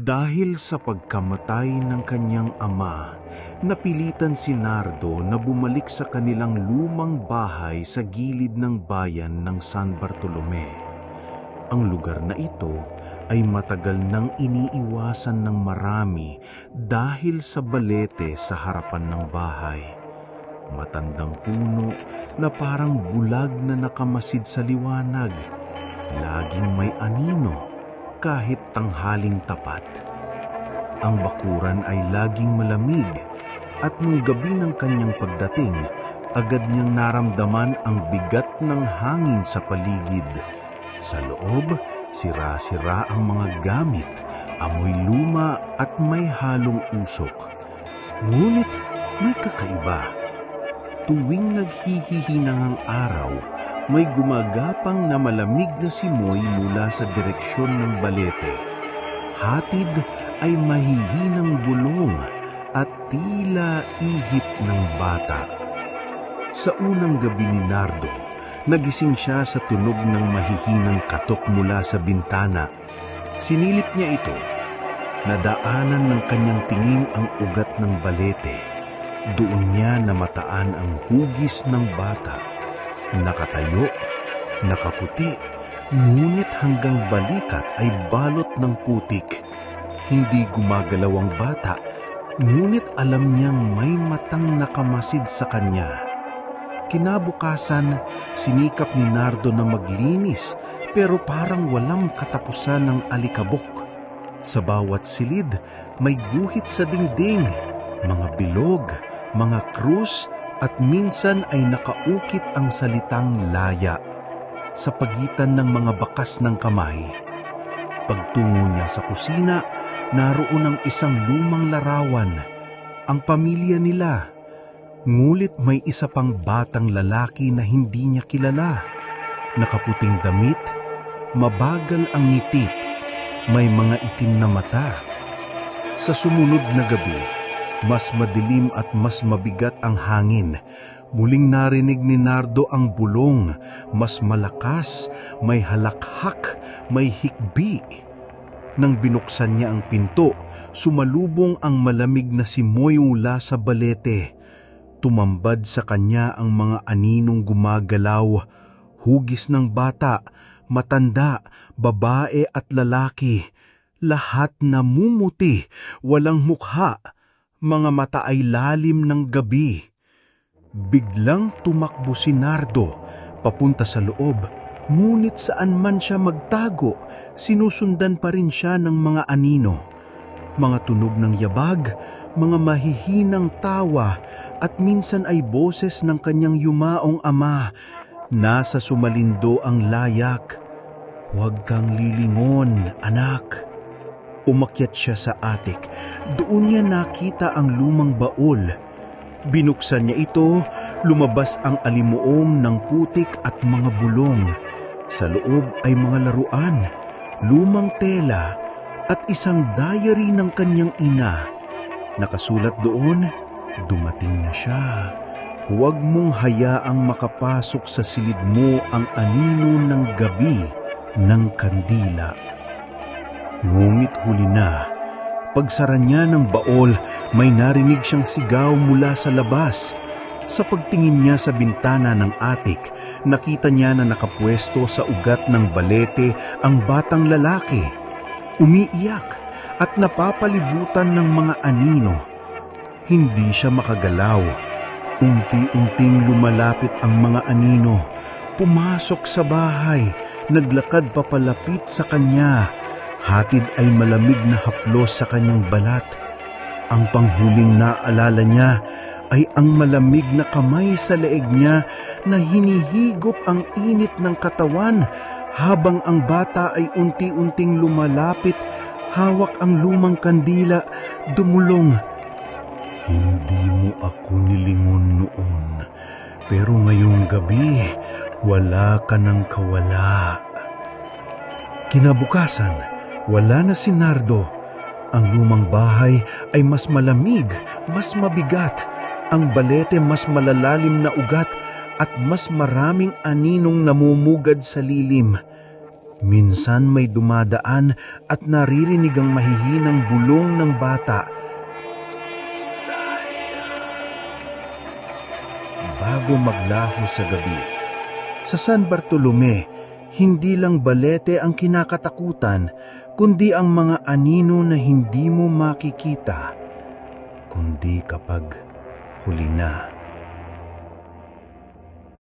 Dahil sa pagkamatay ng kanyang ama, napilitan si Nardo na bumalik sa kanilang lumang bahay sa gilid ng bayan ng San Bartolome. Ang lugar na ito ay matagal nang iniiwasan ng marami dahil sa balete sa harapan ng bahay. Matandang puno na parang bulag na nakamasid sa liwanag. Laging may anino kahit tanghaling tapat. Ang bakuran ay laging malamig at nung gabi ng kanyang pagdating, agad niyang naramdaman ang bigat ng hangin sa paligid. Sa loob, sira-sira ang mga gamit, amoy luma at may halong usok. Ngunit may kakaiba. Tuwing naghihihinang ang araw, may gumagapang na malamig na simoy mula sa direksyon ng balete. Hatid ay mahihinang bulong at tila ihip ng bata. Sa unang gabi ni Nardo, nagising siya sa tunog ng mahihinang katok mula sa bintana. Sinilip niya ito. Nadaanan ng kanyang tingin ang ugat ng balete. Doon niya namataan ang hugis ng bata. Nakatayo, nakaputi, ngunit hanggang balikat ay balot ng putik. Hindi gumagalaw ang bata, ngunit alam niyang may matang nakamasid sa kanya. Kinabukasan, sinikap ni Nardo na maglinis pero parang walang katapusan ng alikabok. Sa bawat silid, may guhit sa dingding, mga bilog, mga krus at minsan ay nakaukit ang salitang laya sa pagitan ng mga bakas ng kamay. Pagtungo niya sa kusina, naroon ang isang lumang larawan, ang pamilya nila. Ngulit may isa pang batang lalaki na hindi niya kilala. Nakaputing damit, mabagal ang ngiti, may mga itim na mata. Sa sumunod na gabi, mas madilim at mas mabigat ang hangin. Muling narinig ni Nardo ang bulong, mas malakas, may halakhak, may hikbi. Nang binuksan niya ang pinto, sumalubong ang malamig na simoy mula sa balete. Tumambad sa kanya ang mga aninong gumagalaw, hugis ng bata, matanda, babae at lalaki. Lahat namumuti, walang mukha, mga mata ay lalim ng gabi. Biglang tumakbo si Nardo papunta sa loob, ngunit saan man siya magtago, sinusundan pa rin siya ng mga anino. Mga tunog ng yabag, mga mahihinang tawa, at minsan ay boses ng kanyang yumaong ama. Nasa sumalindo ang layak. Huwag kang lilingon, anak. Umakyat siya sa atik. Doon niya nakita ang lumang baul. Binuksan niya ito, lumabas ang alimuong ng putik at mga bulong. Sa loob ay mga laruan, lumang tela at isang diary ng kanyang ina. Nakasulat doon, dumating na siya. Huwag mong hayaang makapasok sa silid mo ang anino ng gabi ng kandila. Ngunit huli na, pagsara niya ng baol, may narinig siyang sigaw mula sa labas. Sa pagtingin niya sa bintana ng atik, nakita niya na nakapwesto sa ugat ng balete ang batang lalaki. Umiiyak at napapalibutan ng mga anino. Hindi siya makagalaw. Unti-unting lumalapit ang mga anino. Pumasok sa bahay, naglakad papalapit sa kanya. Hatid ay malamig na haplos sa kanyang balat. Ang panghuling naalala niya ay ang malamig na kamay sa leeg niya na hinihigop ang init ng katawan habang ang bata ay unti-unting lumalapit, hawak ang lumang kandila, dumulong. Hindi mo ako nilingon noon, pero ngayong gabi, wala ka nang kawala. Kinabukasan, wala na si Nardo. Ang lumang bahay ay mas malamig, mas mabigat. Ang balete mas malalalim na ugat at mas maraming aninong namumugad sa lilim. Minsan may dumadaan at naririnig ang mahihinang bulong ng bata. Bago maglaho sa gabi. Sa San Bartolome, hindi lang balete ang kinakatakutan, kundi ang mga anino na hindi mo makikita, kundi kapag huli na